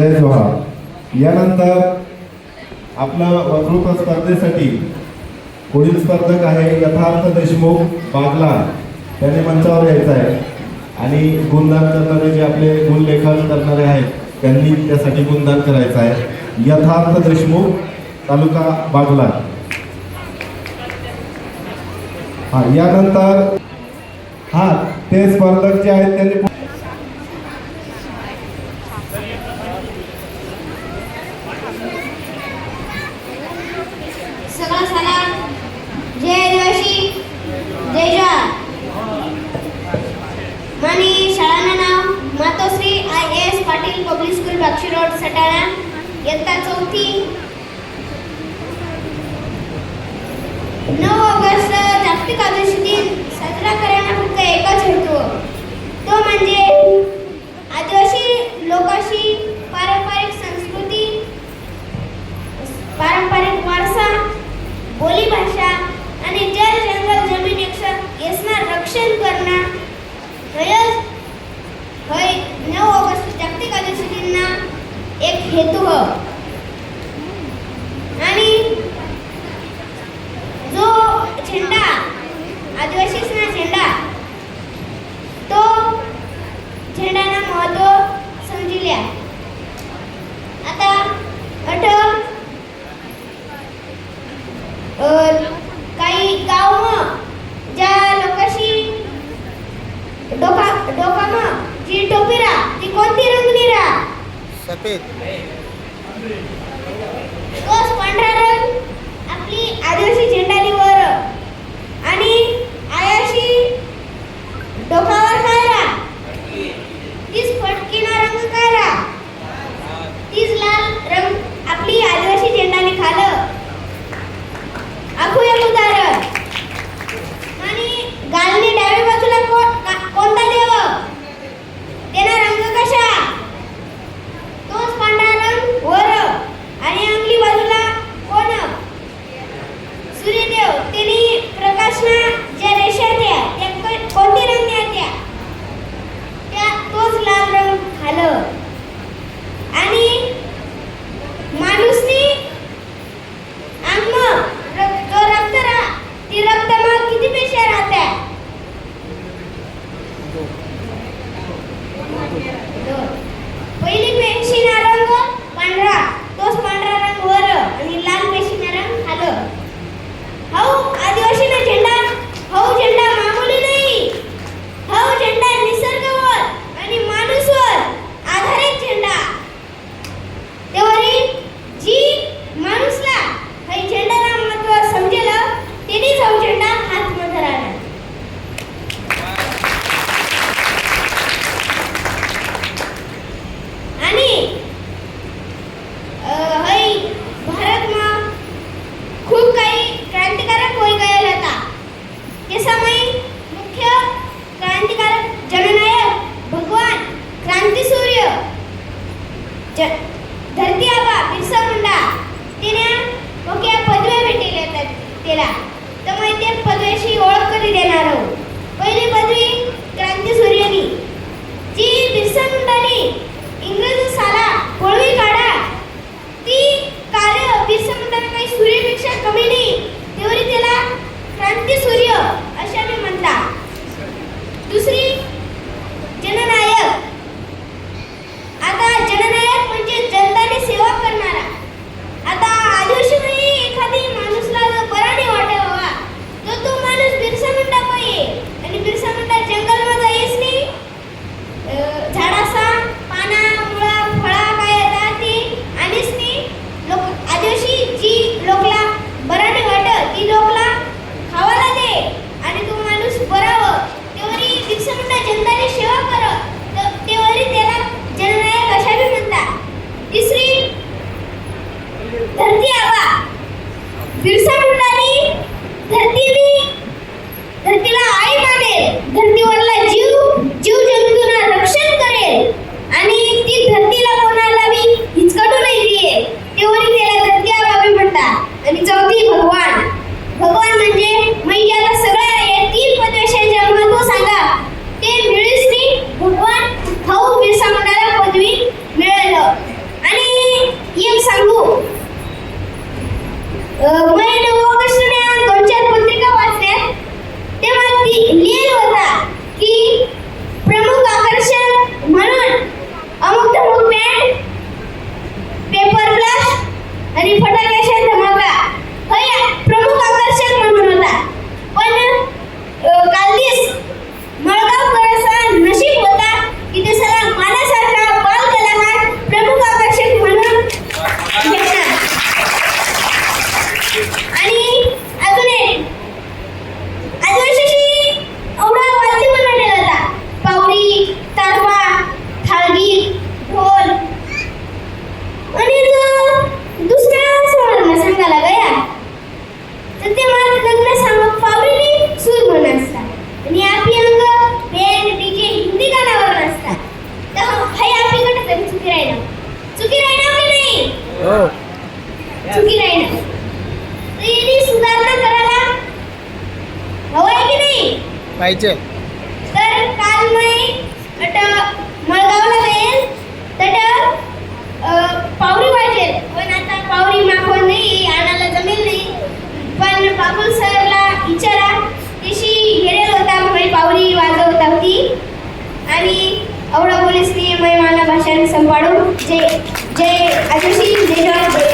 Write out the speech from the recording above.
जय जोहार. यानंतर आपलं वक्तृत्व स्पर्धेसाठी पुढील स्पर्धक आहे यथार्थ देशमुख बागला त्याने मंचावर यायचं आहे. आणि गुणदान करणारे जे आपले गुणलेखन करणारे आहेत त्यांनी त्यासाठी गुणदान करायचं आहे. यथार्थ देशमुख तालुका बागला हा यानंतर हा ते स्पर्धक जे आहेत त्यांनी सगळा साला जय आदिवासी जय जवान मानी नाव Matoshri I S Patil public school Bakshi road Satana. इयत्ता चौथी. नऊ ऑगस्ट जागतिक आदिवासी दिन. साजरा करण्याचा फक्त एकच हेतू. तो म्हणजे एक हेतू ह आणि सफेद आपली आदिवासी झेंडा दिवस. दोन. धरती आबा बिरसा मुंडा. तिने मोठ्या पदव्या भेटलेल्या तिला. तर मग ते पदव्याशी ओळख कधी देणार आहोत पहिली पदवी क्रांती सूर्यनी. जी बिरसा मुंडानी इंग्रज साला पळवी काढा. ती कार्य बिरसा मुंडाने काही सूर्यपेक्षा कमी नाही. धरती आबा बिरसा मुंडा धरती हो. चुकी राहिना तर याची सुधारणा करायला हवं आहे की नाही? पाहिजे. तर काल मी अट मळगावला जाईल. तर पावरी पाहिजे पण आता पावरी मागवून नाही आणायला जमेल नाही. पण बाबुल सरला विचारा. तिशी गेलेला होता मग पावरी वाजवता होती. आणि एवढा पोलीसनी मै माना भाषण संभाळून जय जय आदिवासी जय जवान जय किसान.